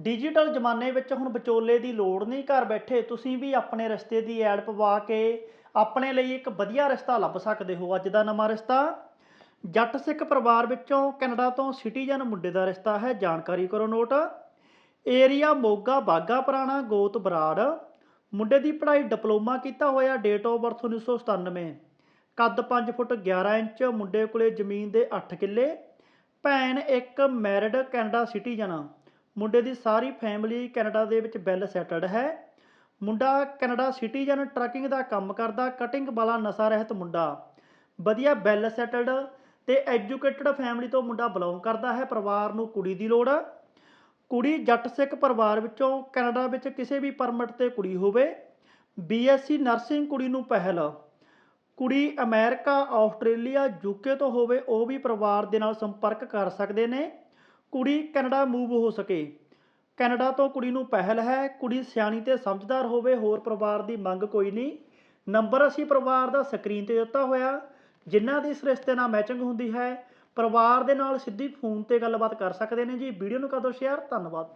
Digital ਜ਼ਮਾਨੇ ਵਿੱਚ ਹੁਣ ਵਿਚੋਲੇ ਦੀ ਲੋੜ ਨਹੀਂ, ਘਰ ਬੈਠੇ ਤੁਸੀਂ ਵੀ ਆਪਣੇ ਰਿਸ਼ਤੇ ਦੀ ਐਡ ਪਵਾ ਕੇ ਆਪਣੇ ਲਈ ਇੱਕ ਵਧੀਆ ਰਿਸ਼ਤਾ ਲੱਭ ਸਕਦੇ ਹੋ। ਅੱਜ ਦਾ ਨਵਾਂ ਰਿਸ਼ਤਾ ਜੱਟ ਸਿੱਖ ਪਰਿਵਾਰ ਵਿੱਚੋਂ ਕੈਨੇਡਾ ਤੋਂ ਸਿਟੀਜ਼ਨ ਮੁੰਡੇ ਦਾ ਰਿਸ਼ਤਾ ਹੈ। ਜਾਣਕਾਰੀ ਕਰੋ ਨੋਟ। ਏਰੀਆ ਮੋਗਾ ਬਾਗਾ ਪੁਰਾਣਾ ਗੋਤ ਬਰਾੜ। ਮੁੰਡੇ ਦੀ ਪੜ੍ਹਾਈ ਡਿਪਲੋਮਾ ਕੀਤਾ ਹੋਇਆ ਡੇਟ ਆਫ ਬਰਥ 1997 ਕੱਦ 5 ਫੁੱਟ 11 ਇੰਚ, ਮੁੰਡੇ ਕੋਲੇ ਜ਼ਮੀਨ ਦੇ 8 ਕਿੱਲੇ। ਭੈਣ ਇੱਕ ਮੈਰਿਡ ਕੈਨੇਡਾ ਸਿਟੀਜ਼ਨ ਮੁੰਡੇ ਦੀ ਸਾਰੀ ਫੈਮਿਲੀ ਕੈਨੇਡਾ ਦੇ ਵਿੱਚ ਵੈਲ ਸੈਟਲਡ ਹੈ। ਮੁੰਡਾ ਕੈਨੇਡਾ ਸਿਟੀਜ਼ਨ ਟਰੱਕਿੰਗ ਦਾ ਕੰਮ ਕਰਦਾ ਕਟਿੰਗ ਵਾਲਾ ਨਸ਼ਾ ਰਹਿਤ ਮੁੰਡਾ। ਵਧੀਆ ਵੈਲ ਸੈਟਲਡ ਤੇ ਐਜੂਕੇਟਡ ਫੈਮਿਲੀ ਤੋਂ ਮੁੰਡਾ ਬਿਲੋਂਗ ਕਰਦਾ ਹੈ, ਪਰਿਵਾਰ ਨੂੰ ਕੁੜੀ ਦੀ ਲੋੜ। ਕੁੜੀ ਜੱਟ ਸਿੱਖ ਪਰਿਵਾਰ ਵਿੱਚੋਂ ਕੈਨੇਡਾ ਵਿੱਚ ਕਿਸੇ ਵੀ ਪਰਮਿਟ ਤੇ ਕੁੜੀ ਹੋਵੇ। ਬੀਐਸਸੀ ਨਰਸਿੰਗ ਕੁੜੀ ਨੂੰ ਪਹਿਲ। ਕੁੜੀ ਅਮਰੀਕਾ, ਆਸਟ੍ਰੇਲੀਆ ਯੂਕੇ ਤੋਂ ਹੋਵੇ, ਉਹ ਵੀ ਪਰਿਵਾਰ ਦੇ ਨਾਲ ਸੰਪਰਕ ਕਰ ਸਕਦੇ ਨੇ। ਕੁੜੀ ਕੈਨੇਡਾ ਮੂਵ ਹੋ ਸਕੇ। ਕੈਨੇਡਾ ਤੋਂ ਕੁੜੀ ਨੂੰ ਪਹਿਲ ਹੈ। ਕੁੜੀ ਸਿਆਣੀ ਤੇ ਸਮਝਦਾਰ ਹੋਵੇ, ਹੋਰ ਪਰਿਵਾਰ ਦੀ ਮੰਗ ਕੋਈ ਨਹੀਂ। ਨੰਬਰ ਅਸੀਂ ਪਰਿਵਾਰ ਦਾ ਸਕਰੀਨ ਤੇ ਦਿੱਤਾ ਹੋਇਆ। ਜਿਨ੍ਹਾਂ ਦੀ ਇਸ ਰਿਸ਼ਤੇ ਨਾਲ ਮੈਚਿੰਗ ਹੁੰਦੀ ਹੈ, ਪਰਿਵਾਰ ਦੇ ਨਾਲ ਸਿੱਧੀ ਫੋਨ ਤੇ ਗੱਲਬਾਤ ਕਰ ਸਕਦੇ ਨੇ ਜੀ। ਵੀਡੀਓ ਨੂੰ ਕਰ ਦਿਓ ਸ਼ੇਅਰ ਧੰਨਵਾਦ।